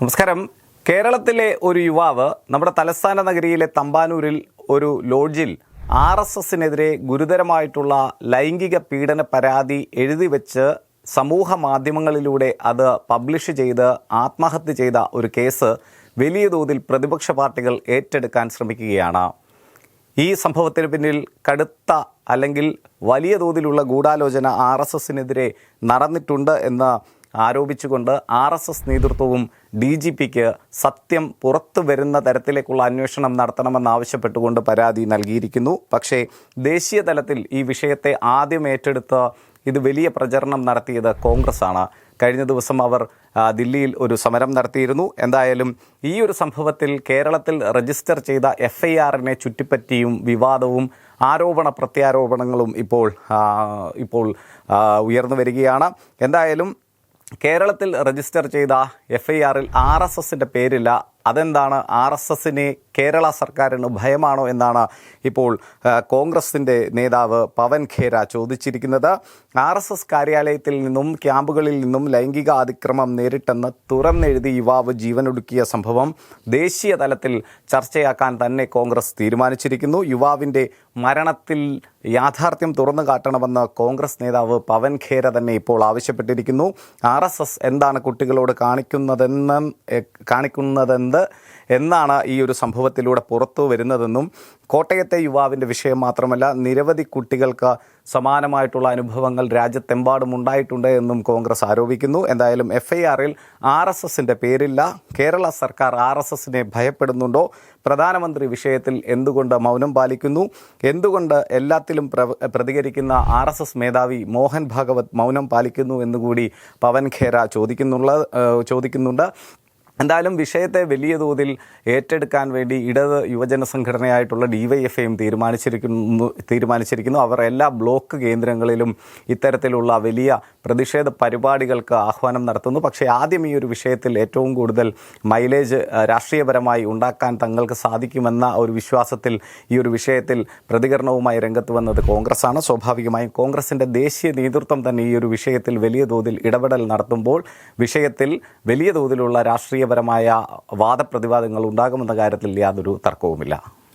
നമസ്കാരം. കേരളത്തിലെ ഒരു യുവാവ് നമ്മുടെ തലസ്ഥാന നഗരിയിലെ തമ്പാനൂരിൽ ഒരു ലോഡ്ജിൽ ആർ എസ് എസിനെതിരെ ഗുരുതരമായിട്ടുള്ള ലൈംഗിക പീഡന പരാതി എഴുതി വെച്ച് സമൂഹ മാധ്യമങ്ങളിലൂടെ അത് പബ്ലിഷ് ചെയ്ത് ആത്മഹത്യ ചെയ്ത ഒരു കേസ് വലിയ തോതിൽ പ്രതിപക്ഷ പാർട്ടികൾ ഏറ്റെടുക്കാൻ ശ്രമിക്കുകയാണ്. ഈ സംഭവത്തിന് പിന്നിൽ കടുത്ത അല്ലെങ്കിൽ വലിയ തോതിലുള്ള ഗൂഢാലോചന ആർ എസ് എസിനെതിരെ നടന്നിട്ടുണ്ട് എന്ന് ആരോപിച്ചുകൊണ്ട് ആർ എസ് എസ് നേതൃത്വവും ഡി ജി പിക്ക് സത്യം പുറത്തു വരുന്ന തരത്തിലേക്കുള്ള അന്വേഷണം നടത്തണമെന്നാവശ്യപ്പെട്ടുകൊണ്ട് പരാതി നൽകിയിരിക്കുന്നു. പക്ഷേ ദേശീയ തലത്തിൽ ഈ വിഷയത്തെ ആദ്യം ഏറ്റെടുത്ത് ഇത് വലിയ പ്രചരണം നടത്തിയത് കോൺഗ്രസ് ആണ് കഴിഞ്ഞ ദിവസം അവർ ദില്ലിയിൽ ഒരു സമരം നടത്തിയിരുന്നു. എന്തായാലും ഈ ഒരു സംഭവത്തിൽ കേരളത്തിൽ രജിസ്റ്റർ ചെയ്ത എഫ് ഐ ആറിനെ ചുറ്റിപ്പറ്റിയും വിവാദവും ആരോപണ പ്രത്യാരോപണങ്ങളും ഇപ്പോൾ ഇപ്പോൾ ഉയർന്നു വരികയാണ്. എന്തായാലും കേരളത്തിൽ രജിസ്റ്റർ ചെയ്ത എഫ് ഐ ആറിൽ ആർ എസ് എസിന്റെ പേരില്ല അതെന്താണ്? ആർ എസ് എസിനെ കേരള സർക്കാരിന് ഭയമാണോ എന്നാണ് ഇപ്പോൾ കോൺഗ്രസിന്റെ നേതാവ് പവൻ ഖേര ചോദിച്ചിരിക്കുന്നത്. ആർ എസ് എസ് കാര്യാലയത്തിൽ നിന്നും ക്യാമ്പുകളിൽ നിന്നും ലൈംഗിക അതിക്രമം നേരിട്ടെന്ന് തുറന്നെഴുതി യുവാവ് ജീവനൊടുക്കിയ സംഭവം ദേശീയ തലത്തിൽ ചർച്ചയാക്കാൻ തന്നെ കോൺഗ്രസ് തീരുമാനിച്ചിരിക്കുന്നു. യുവാവിന്റെ മരണത്തിൽ യാഥാർത്ഥ്യം തുറന്നു കാട്ടണമെന്ന് കോൺഗ്രസ് നേതാവ് പവൻ ഖേര തന്നെ ഇപ്പോൾ ആവശ്യപ്പെട്ടിരിക്കുന്നു. ആർ എന്താണ് കുട്ടികളോട് കാണിക്കുന്നതെന്ന് എ, എന്നാണ് ഈ ഒരു സംഭവത്തിലൂടെ പുറത്തു വരുന്നതെന്നും കോട്ടയത്തെ യുവാവിന്റെ വിഷയം മാത്രമല്ല നിരവധി കുട്ടികൾക്ക് സമാനമായിട്ടുള്ള അനുഭവങ്ങൾ രാജ്യത്തെമ്പാടും ഉണ്ടായിട്ടുണ്ട് എന്നും കോൺഗ്രസ് ആരോപിക്കുന്നു. എന്തായാലും എഫ് ഐ ആറിൽ ആർ എസ് എസിന്റെ പേരില്ല. കേരള സർക്കാർ ആർ എസ് എസിനെ ഭയപ്പെടുന്നുണ്ടോ? പ്രധാനമന്ത്രി വിഷയത്തിൽ എന്തുകൊണ്ട് മൗനം പാലിക്കുന്നു? എന്തുകൊണ്ട് എല്ലാത്തിലും പ്ര- പ്രതികരിക്കുന്ന ആർ എസ് എസ് മേധാവി മോഹൻ ഭാഗവത് മൗനം പാലിക്കുന്നു എന്നുകൂടി പവൻ ഖേര ചോദിക്കുന്നുള്ള ചോദിക്കുന്നുണ്ട്. എന്തായാലും വിഷയത്തെ വലിയ തോതിൽ ഏറ്റെടുക്കാൻ വേണ്ടി ഇടത് യുവജന സംഘടനയായിട്ടുള്ള ഡിവൈഎഫ്ഐയും തീരുമാനിച്ചിരിക്കുന്നു തീരുമാനിച്ചിരിക്കുന്നു. അവർ എല്ലാ ബ്ലോക്ക് കേന്ദ്രങ്ങളിലും ഇത്തരത്തിലുള്ള വലിയ പ്രതിഷേധ പരിപാടികൾക്ക് ആഹ്വാനം നടത്തുന്നു. പക്ഷേ ആദ്യം ഈ ഒരു വിഷയത്തിൽ ഏറ്റവും കൂടുതൽ മൈലേജ് രാഷ്ട്രീയപരമായി ഉണ്ടാക്കാൻ തങ്ങൾക്ക് സാധിക്കുമെന്ന ഒരു വിശ്വാസത്തിൽ ഈ ഒരു വിഷയത്തിൽ പ്രതികരണവുമായി രംഗത്ത് വന്നത് കോൺഗ്രസ്സാണ്. സ്വാഭാവികമായും കോൺഗ്രസിന്റെ ദേശീയ നേതൃത്വം തന്നെ ഈ ഒരു വിഷയത്തിൽ വലിയ തോതിൽ ഇടപെടൽ നടത്തുമ്പോൾ വിഷയത്തിൽ വലിയ തോതിലുള്ള രാഷ്ട്രീയപരമായ വാദപ്രതിവാദങ്ങൾ ഉണ്ടാകുമെന്ന കാര്യത്തിൽ യാതൊരു തർക്കവുമില്ല.